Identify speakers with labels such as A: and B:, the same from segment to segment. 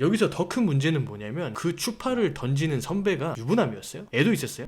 A: 여기서 더 큰 문제는 뭐냐면 그 추파를 던지는 선배가 유부남이었어요. 애도 있었어요.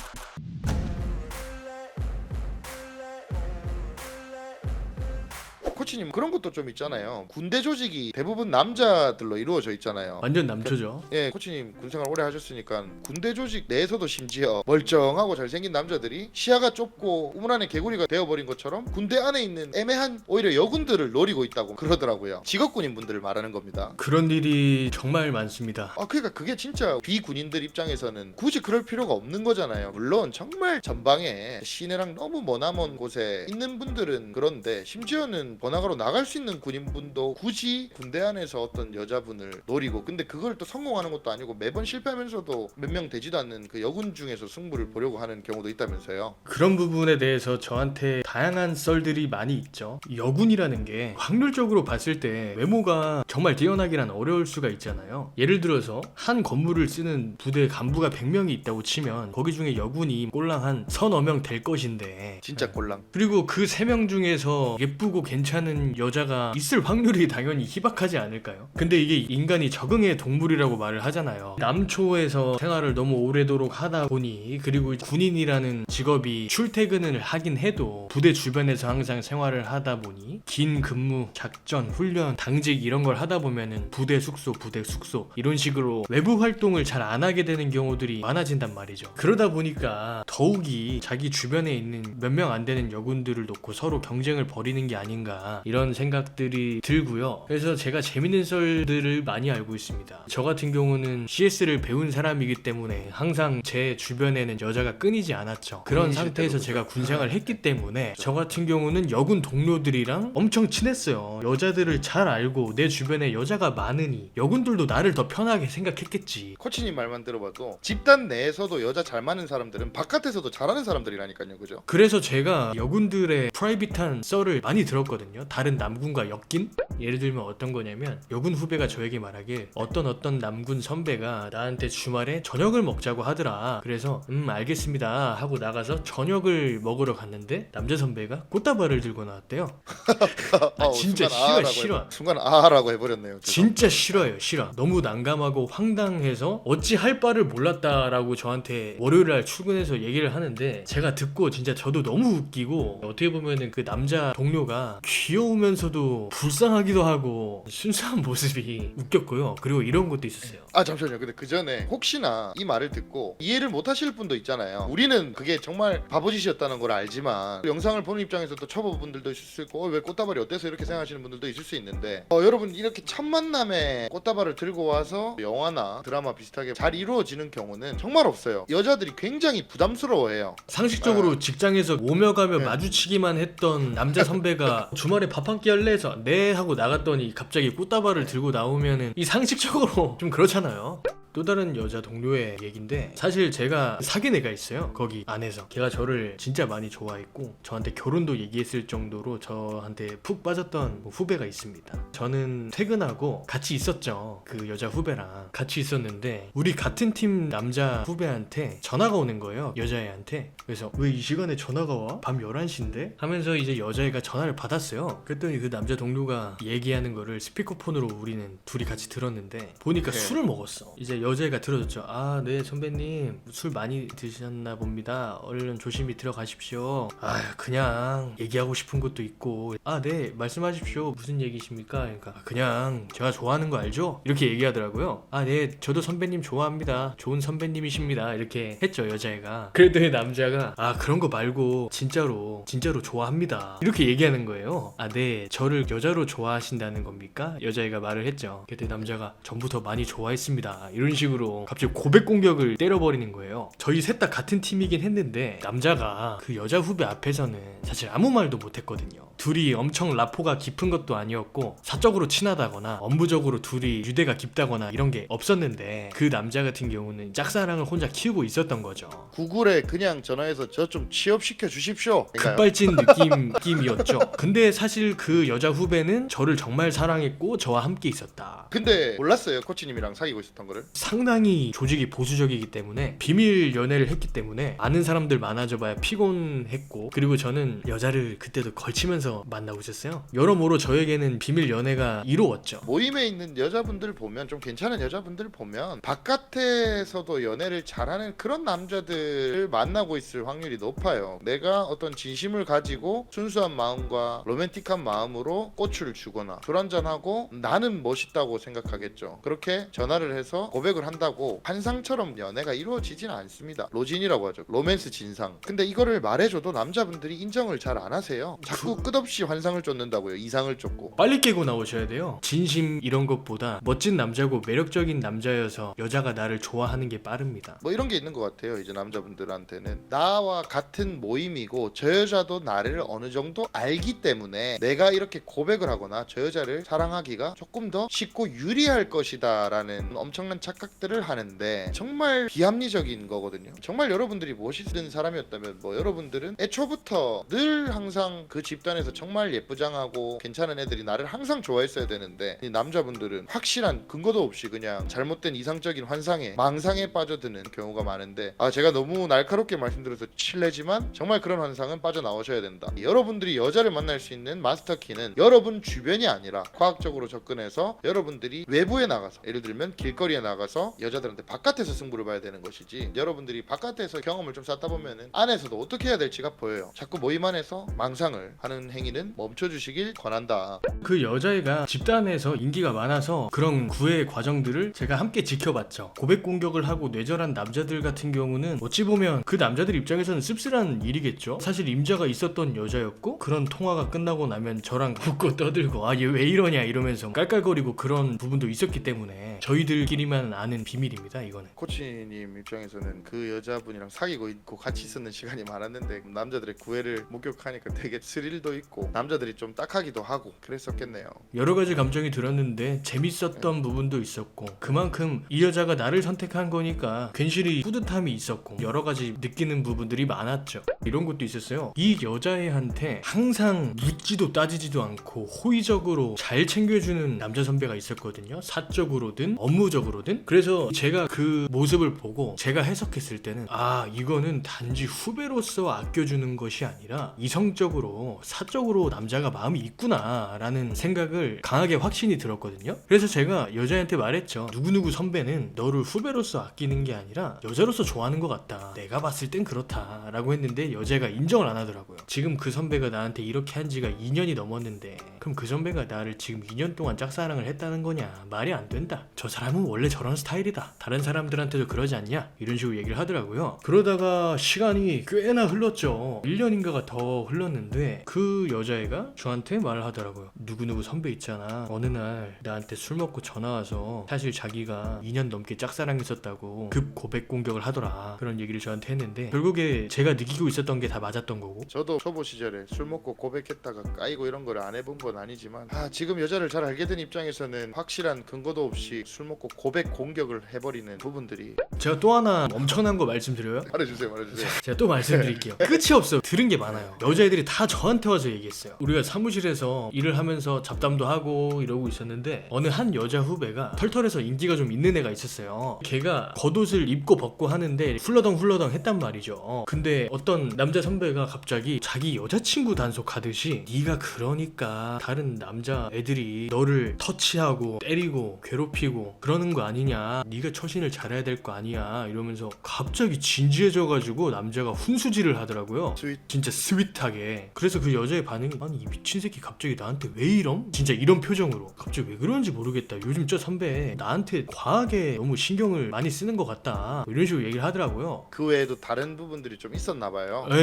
B: 코치님 그런 것도 좀 있잖아요. 군대 조직이 대부분 남자들로 이루어져 있잖아요.
A: 완전 남초죠.
B: 예, 코치님 군생활 오래 하셨으니까 군대 조직 내에서도 심지어 멀쩡하고 잘생긴 남자들이 시야가 좁고 우물 안에 개구리가 되어버린 것처럼 군대 안에 있는 애매한 오히려 여군들을 노리고 있다고 그러더라고요. 직업군인 분들을 말하는 겁니다.
A: 그런 일이 정말 많습니다.
B: 아 그러니까 그게 진짜 비군인들 입장에서는 굳이 그럴 필요가 없는 거잖아요. 물론 정말 전방에 시내랑 너무 머나먼 곳에 있는 분들은 그런데 심지어는 번화가 로 나갈 수 있는 군인분도 굳이 군대 안에서 어떤 여자분을 노리고 근데 그걸 또 성공하는 것도 아니고 매번 실패하면서도 몇 명 되지도 않는 그 여군 중에서 승부를 보려고 하는 경우도 있다면서요.
A: 그런 부분에 대해서 저한테 다양한 썰들이 많이 있죠. 여군이라는 게 확률적으로 봤을 때 외모가 정말 뛰어나기란 어려울 수가 있잖아요. 예를 들어서 한 건물을 쓰는 부대 간부가 100명이 있다고 치면 거기 중에 여군이 꼴랑 한 서너 명 될 것인데
B: 진짜 꼴랑.
A: 그리고 그 세 명 중에서 예쁘고 괜찮은 여자가 있을 확률이 당연히 희박하지 않을까요? 근데 이게 인간이 적응의 동물이라고 말을 하잖아요. 남초에서 생활을 너무 오래도록 하다 보니 그리고 군인이라는 직업이 출퇴근을 하긴 해도 부대 주변에서 항상 생활을 하다 보니 긴 근무, 작전, 훈련, 당직 이런 걸 하다 보면은 부대 숙소, 부대 숙소 이런 식으로 외부 활동을 잘 안 하게 되는 경우들이 많아진단 말이죠. 그러다 보니까 더욱이 자기 주변에 있는 몇 명 안 되는 여군들을 놓고 서로 경쟁을 벌이는 게 아닌가 이런 생각들이 들고요. 그래서 제가 재밌는 썰들을 많이 알고 있습니다. 저 같은 경우는 CS를 배운 사람이기 때문에 항상 제 주변에는 여자가 끊이지 않았죠. 그런 상태에서 제가 군생활을 했기 때문에 저 같은 경우는 여군 동료들이랑 엄청 친했어요. 여자들을 잘 알고 내 주변에 여자가 많으니 여군들도 나를 더 편하게 생각했겠지.
B: 코치님 말만 들어봐도 집단 내에서도 여자 잘 맞는 사람들은 바깥에서도 잘하는 사람들이라니까요, 그죠?
A: 그래서 제가 여군들의 프라이빗한 썰을 많이 들었거든요. 다른 남군과 엮인? 예를 들면 어떤 거냐면 여군 후배가 저에게 말하길 어떤 어떤 남군 선배가 나한테 주말에 저녁을 먹자고 하더라. 그래서 음 알겠습니다 하고 나가서 저녁을 먹으러 갔는데 남자 선배가 꽃다발을 들고 나왔대요. 아,
B: 어,
A: 진짜 싫어, 싫어.
B: 순간 아라고 해버렸네요. 제가.
A: 진짜 싫어요, 싫어. 너무 난감하고 황당해서 어찌 할 바를 몰랐다라고 저한테 월요일 날 출근해서 얘기를 하는데 제가 듣고 진짜 저도 너무 웃기고 어떻게 보면은 그 남자 동료가 귀 여우면서도 불쌍하기도 하고 순수한 모습이 웃겼고요. 그리고 이런 것도 있었어요.
B: 아 잠시만요. 근데 그 전에 혹시나 이 말을 듣고 이해를 못 하실 분도 있잖아요. 우리는 그게 정말 바보짓이었다는 걸 알지만 영상을 보는 입장에서 또 초보분들도 있을 수 있고 어, 왜 꽃다발이 어때서 이렇게 생각하시는 분들도 있을 수 있는데 어, 여러분 이렇게 첫 만남에 꽃다발을 들고 와서 영화나 드라마 비슷하게 잘 이루어지는 경우는 정말 없어요. 여자들이 굉장히 부담스러워해요.
A: 상식적으로 직장에서 오며 가며
B: 네.
A: 마주치기만 했던 남자 선배가 주말에 밥 한 끼 할래 해서 네 하고 나갔더니 갑자기 꽃다발을 들고 나오면은 이 상식적으로 좀 그렇잖아요. 또 다른 여자 동료의 얘긴데 사실 제가 사귄 애가 있어요 거기 안에서 걔가 저를 진짜 많이 좋아했고 저한테 결혼도 얘기했을 정도로 저한테 푹 빠졌던 후배가 있습니다 저는 퇴근하고 같이 있었죠 그 여자 후배랑 같이 있었는데 우리 같은 팀 남자 후배한테 전화가 오는 거예요 여자애한테 그래서 왜 이 시간에 전화가 와? 밤 11시인데? 하면서 이제 여자애가 전화를 받았어요 그랬더니 그 남자 동료가 얘기하는 거를 스피커폰으로 우리는 둘이 같이 들었는데 보니까
B: 네.
A: 술을 먹었어 이제 여자애가 들어줬죠. 아 네 선배님 술 많이 드셨나 봅니다. 얼른 조심히 들어가십시오. 아 그냥 얘기하고 싶은 것도 있고. 아 네 말씀하십시오. 무슨 얘기십니까? 그러니까 그냥 제가 좋아하는 거 알죠? 이렇게 얘기하더라고요. 아 네 저도 선배님 좋아합니다. 좋은 선배님이십니다. 이렇게 했죠 여자애가. 그랬더니 남자가 아 그런 거 말고 진짜로 진짜로 좋아합니다. 이렇게 얘기하는 거예요. 아 네 저를 여자로 좋아하신다는 겁니까? 여자애가 말을 했죠. 그때 남자가 전부터 많이 좋아했습니다. 이런 식으로 갑자기 고백 공격을 때려버리는 거예요. 저희 셋 다 같은 팀이긴 했는데 남자가 그 여자 후배 앞에서는 사실 아무 말도 못했거든요 둘이 엄청 라포가 깊은 것도 아니었고 사적으로 친하다거나 업무적으로 둘이 유대가 깊다거나 이런 게 없었는데 그 남자 같은 경우는 짝사랑을 혼자 키우고 있었던 거죠
B: 구글에 그냥 전화해서 저 좀 취업시켜 주십시오.
A: 급발진 느낌, 느낌이었죠 근데 사실 그 여자 후배는 저를 정말 사랑했고 저와 함께 있었다
B: 근데 몰랐어요 코치님이랑 사귀고 있었던 거를.
A: 상당히 조직이 보수적이기 때문에 비밀 연애를 했기 때문에 아는 사람들 많아져봐야 피곤했고 그리고 저는 여자를 그때도 걸치면서 만나고 있었어요. 여러모로 저에게는 비밀 연애가 이루어졌죠.
B: 모임에 있는 여자분들 보면 좀 괜찮은 여자분들 보면 바깥에서도 연애를 잘하는 그런 남자들을 만나고 있을 확률이 높아요. 내가 어떤 진심을 가지고 순수한 마음과 로맨틱한 마음으로 꽃을 주거나 술 한잔하고 나는 멋있다고 생각하겠죠. 그렇게 전화를 해서 고백을 한다고 환상처럼 연애가 이루어지진 않습니다. 로진이라고 하죠. 로맨스 진상. 근데 이거를 말해줘도 남자분들이 인정을 잘 안 하세요. 자꾸 끝 없이 환상을 쫓는다고요. 이상을 쫓고.
A: 빨리 깨고 나오셔야 돼요. 진심 이런 것보다 멋진 남자고 매력적인 남자여서 여자가 나를 좋아하는 게 빠릅니다.
B: 뭐 이런 게 있는 것 같아요. 이제 남자분들한테는 나와 같은 모임이고 저 여자도 나를 어느 정도 알기 때문에 내가 이렇게 고백을 하거나 저 여자를 사랑하기가 조금 더 쉽고 유리할 것이다라는 엄청난 착각들을 하는데 정말 비합리적인 거거든요. 정말 여러분들이 멋있는 사람이었다면 뭐 여러분들은 애초부터 늘 항상 그 집단 에서 정말 예쁘장하고 괜찮은 애들이 나를 항상 좋아했어야 되는데 이 남자분들은 확실한 근거도 없이 그냥 잘못된 이상적인 환상에 망상에 빠져드는 경우가 많은데 아 제가 너무 날카롭게 말씀드려서 실례지만 정말 그런 환상은 빠져나오셔야 된다. 여러분들이 여자를 만날 수 있는 마스터 키는 여러분 주변이 아니라 과학적으로 접근해서 여러분들이 외부에 나가서 예를 들면 길거리에 나가서 여자들한테 바깥에서 승부를 봐야 되는 것이지 여러분들이 바깥에서 경험을 좀 쌓다 보면은 안에서도 어떻게 해야 될지가 보여요. 자꾸 모임 안에서 망상을 하는 행위는 멈춰주시길 권한다.
A: 그 여자애가 집단에서 인기가 많아서 그런 구애 과정들을 제가 함께 지켜봤죠. 고백 공격을 하고 뇌절한 남자들 같은 경우는 어찌 보면 그 남자들 입장에서는 씁쓸한 일이겠죠. 사실 임자가 있었던 여자였고 그런 통화가 끝나고 나면 저랑 웃고 떠들고 아 얘 왜 이러냐 이러면서 깔깔거리고 그런 부분도 있었기 때문에 저희들끼리만 아는 비밀입니다. 이거는.
B: 코치님 입장에서는 그 여자분이랑 사귀고 있고 같이 있었는 시간이 많았는데 남자들의 구애를 목격하니까 되게 스릴도 있고 남자들이 좀 딱하기도 하고 그랬었겠네요.
A: 여러 가지 감정이 들었는데 재밌었던 부분도 있었고 그만큼 이 여자가 나를 선택한 거니까 괜시리 뿌듯함이 있었고 여러 가지 느끼는 부분들이 많았죠. 이런 것도 있었어요. 이 여자애한테 항상 묻지도 따지지도 않고 호의적으로 잘 챙겨주는 남자 선배가 있었거든요. 사적으로든 업무적으로든. 그래서 제가 그 모습을 보고 제가 해석했을 때는 아 이거는 단지 후배로서 아껴주는 것이 아니라 이성적으로 사 적으로 남자가 마음이 있구나 라는 생각을 강하게 확신이 들었거든요. 그래서 제가 여자한테 말했죠. 누구누구 선배는 너를 후배로서 아끼는 게 아니라 여자로서 좋아하는 것 같다. 내가 봤을 땐 그렇다 라고 했는데 여자가 인정을 안 하더라고요. 지금 그 선배가 나한테 이렇게 한 지가 2년이 넘었는데 그럼 그 선배가 나를 지금 2년 동안 짝사랑을 했다는 거냐? 말이 안 된다. 저 사람은 원래 저런 스타일이다. 다른 사람들한테도 그러지 않냐? 이런 식으로 얘기를 하더라고요. 그러다가 시간이 꽤나 흘렀죠. 1년인가가 더 흘렀는데 그 여자애가 저한테 말을 하더라고요 누구누구 선배 있잖아 어느 날 나한테 술 먹고 전화 와서 사실 자기가 2년 넘게 짝사랑했었다고 급 고백 공격을 하더라 그런 얘기를 저한테 했는데 결국에 제가 느끼고 있었던 게 다 맞았던 거고
B: 저도 초보 시절에 술 먹고 고백했다가 까이고 이런 거를 안 해본 건 아니지만 아 지금 여자를 잘 알게 된 입장에서는 확실한 근거도 없이 술 먹고 고백 공격을 해버리는 부분들이
A: 제가 또 하나 엄청난 거 말씀드려요
B: 말해주세요 말해주세요
A: 제가 또 말씀드릴게요. 끝이 없어. 들은 게 많아요. 여자애들이 다 저한테 와서 얘기했어요. 우리가 사무실에서 일을 하면서 잡담도 하고 이러고 있었는데 어느 한 여자 후배가 털털해서 인기가 좀 있는 애가 있었어요. 걔가 겉옷을 입고 벗고 하는데 훌러덩 훌러덩 했단 말이죠. 근데 어떤 남자 선배가 갑자기 자기 여자친구 단속하듯이 네가 그러니까 다른 남자 애들이 너를 터치하고 때리고 괴롭히고 그러는 거 아니냐. 네가 처신을 잘해야 될 거 아니야. 이러면서 갑자기 진지해져가지고 남자가 훈수질을 하더라고요.
B: 스윗
A: 진짜 스윗하게 그래서 그 여자의 반응이 아니 이 미친 새끼 갑자기 나한테 왜 이럼? 진짜 이런 표정으로 갑자기 왜 그러는지 모르겠다 요즘 저 선배 나한테 과하게 너무 신경을 많이 쓰는 것 같다 뭐 이런 식으로 얘기를 하더라고요
B: 그 외에도 다른 부분들이 좀 있었나 봐요
A: 예, 예,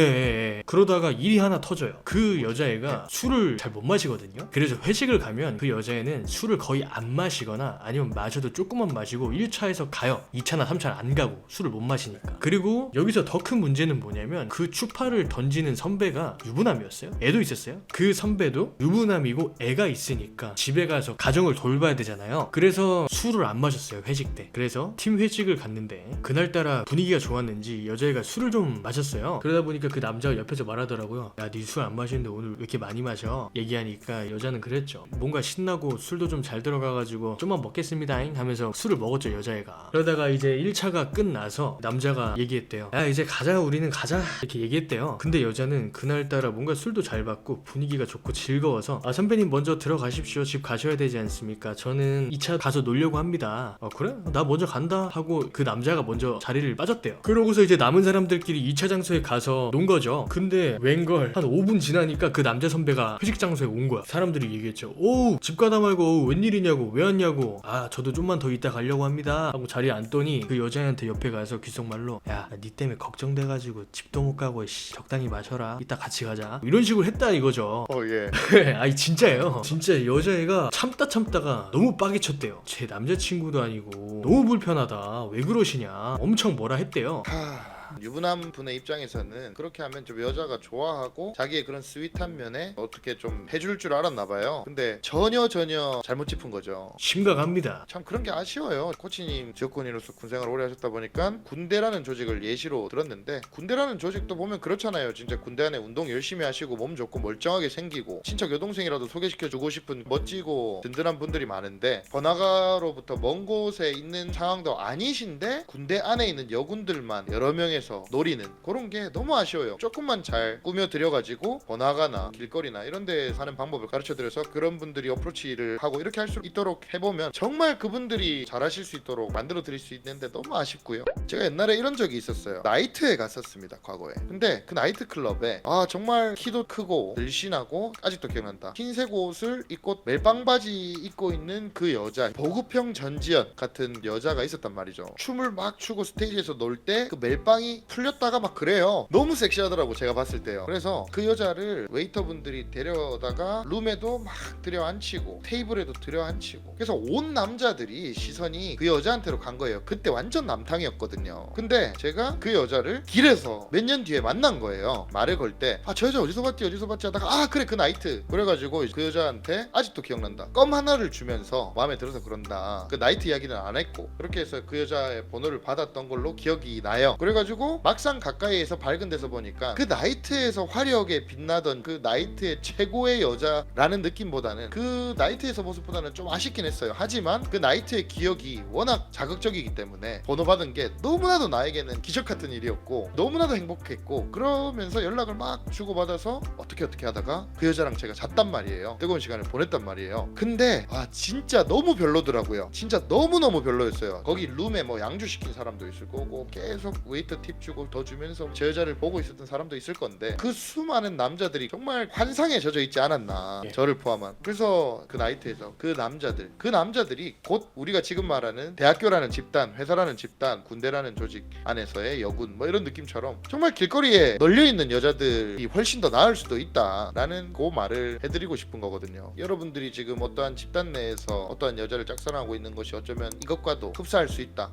A: 예. 그러다가 일이 하나 터져요. 그 여자애가 술을 잘 못 마시거든요. 그래서 회식을 가면 그 여자애는 술을 거의 안 마시거나 아니면 마셔도 조금만 마시고 1차에서 가요. 2차나 3차는 안 가고 술을 못 마시니까. 그리고 여기서 더 큰 문제는 뭐냐면 그 추파를 던지는 선배가 유부남이었어요. 애도 있었어요. 그 선배도 유부남이고 애가 있으니까 집에 가서 가정을 돌봐야 되잖아요. 그래서 술을 안 마셨어요 회식 때. 그래서 팀 회식을 갔는데 그날따라 분위기가 좋았는지 여자애가 술을 좀 마셨어요. 그러다 보니까 그 남자가 옆에서 말하더라고요 야니술안 마시는데 오늘 왜 이렇게 많이 마셔? 얘기하니까 여자는 그랬죠 뭔가 신나고 술도 좀 잘 들어가가지고 좀만 먹겠습니다잉. 하면서 술을 먹었죠 여자애가. 그러다가 이제 1차가 끝나서 남자가 얘기했대요 야 이제 가자 우리는 가자. 이렇게 얘기했대요. 근데 여자는 그날따라 뭔가 술도 잘 받고 분위기가 좋고 즐거워서 아 선배님 먼저 들어가십시오. 집 가셔야 되지 않습니까? 저는 2차 가서 놀려고 합니다. 어 그래? 나 먼저 간다 하고 그 남자가 먼저 자리를 빠졌대요. 그러고서 이제 남은 사람들끼리 2차 장소에 가서 논 거죠. 근데 웬걸 한 5분 지나니까 그 남자 선배가 회식 장소에 온 거야. 사람들이 얘기했죠 오집 가다 말고 웬일이냐고 왜 왔냐고 아 저도 좀만 더 이따 가려고 합니다. 하고 자리에 앉더니 그 여자애한테 옆에 가서 귓속말로 야니 때문에 걱정돼가지고 집도 못 가고 씨, 적당히 마셔라. 이따 같이 가자. 이런 식으로 했다 이거죠
B: 어 예.
A: 아니 진짜예요. 진짜 여자애가 참다 참다가 너무 빠개 쳤대요. 제 남자친구도 아니고 너무 불편하다. 왜 그러시냐. 엄청 뭐라 했대요.
B: 하... 유부남 분의 입장에서는 그렇게 하면 좀 여자가 좋아하고 자기의 그런 스윗한 면에 어떻게 좀 해줄 줄 알았나 봐요. 근데 전혀 전혀 잘못 짚은 거죠.
A: 심각합니다.
B: 참 그런 게 아쉬워요. 코치님 지역군인으로서 군생활 오래 하셨다 보니까 군대라는 조직을 예시로 들었는데 군대라는 조직도 보면 그렇잖아요. 진짜 군대 안에 운동 열심히 하시고 몸 좋고 멀쩡하게 생기고 친척 여동생이라도 소개시켜 주고 싶은 멋지고 든든한 분들이 많은데 번화가로부터 먼 곳에 있는 상황도 아니신데 군대 안에 있는 여군들만 여러 명 에서 노리는 그런 게 너무 아쉬워요. 조금만 잘 꾸며 드려가지고 번화가나 길거리나 이런 데 사는 방법을 가르쳐 드려서 그런 분들이 어프로치를 하고 이렇게 할 수 있도록 해보면 정말 그분들이 잘하실 수 있도록 만들어 드릴 수 있는데 너무 아쉽고요. 제가 옛날에 이런 적이 있었어요. 나이트에 갔었습니다. 과거에. 근데 그 나이트 클럽에 아 정말 키도 크고 늘씬하고 아직도 기억난다. 흰색 옷을 입고 멜빵 바지 입고 있는 그 여자 보급형 전지현 같은 여자가 있었단 말이죠. 춤을 막 추고 스테이지에서 놀 때 그 멜빵이 풀렸다가 막 그래요. 너무 섹시하더라고 제가 봤을 때요. 그래서 그 여자를 웨이터분들이 데려다가 룸에도 막 들여앉히고 테이블에도 들여앉히고 그래서 온 남자들이 시선이 그 여자한테로 간 거예요. 그때 완전 남탕이었거든요. 근데 제가 그 여자를 길에서 몇 년 뒤에 만난 거예요. 말을 걸 때 아 저 여자 어디서 봤지 어디서 봤지 하다가 아 그래 그 나이트 그래가지고 그 여자한테 아직도 기억난다. 껌 하나를 주면서 마음에 들어서 그런다. 그 나이트 이야기는 안 했고 그렇게 해서 그 여자의 번호를 받았던 걸로 기억이 나요. 그래가지고 막상 가까이에서 밝은 데서 보니까 그 나이트에서 화려하게 빛나던 그 나이트의 최고의 여자라는 느낌보다는 그 나이트에서 모습보다는 좀 아쉽긴 했어요. 하지만 그 나이트의 기억이 워낙 자극적이기 때문에 번호 받은 게 너무나도 나에게는 기적 같은 일이었고 너무나도 행복했고 그러면서 연락을 막 주고받아서 어떻게 어떻게 하다가 그 여자랑 제가 잤단 말이에요. 뜨거운 시간을 보냈단 말이에요. 근데 아 진짜 너무 별로더라고요. 진짜 너무너무 별로였어요. 거기 룸에 뭐 양주 시킨 사람도 있을 거고 계속 웨이터 팁 주고 더 주면서 저 여자를 보고 있었던 사람도 있을 건데 그 수많은 남자들이 정말 환상에 젖어 있지 않았나
A: 예.
B: 저를 포함한. 그래서 그 나이트에서 그 남자들 그 남자들이 곧 우리가 지금 말하는 대학교라는 집단 회사라는 집단 군대라는 조직 안에서의 여군 뭐 이런 느낌처럼 정말 길거리에 널려 있는 여자들이 훨씬 더 나을 수도 있다라는 그 말을 해드리고 싶은 거거든요. 여러분들이 지금 어떠한 집단 내에서 어떠한 여자를 짝사랑하고 있는 것이 어쩌면 이것과도 흡사할 수 있다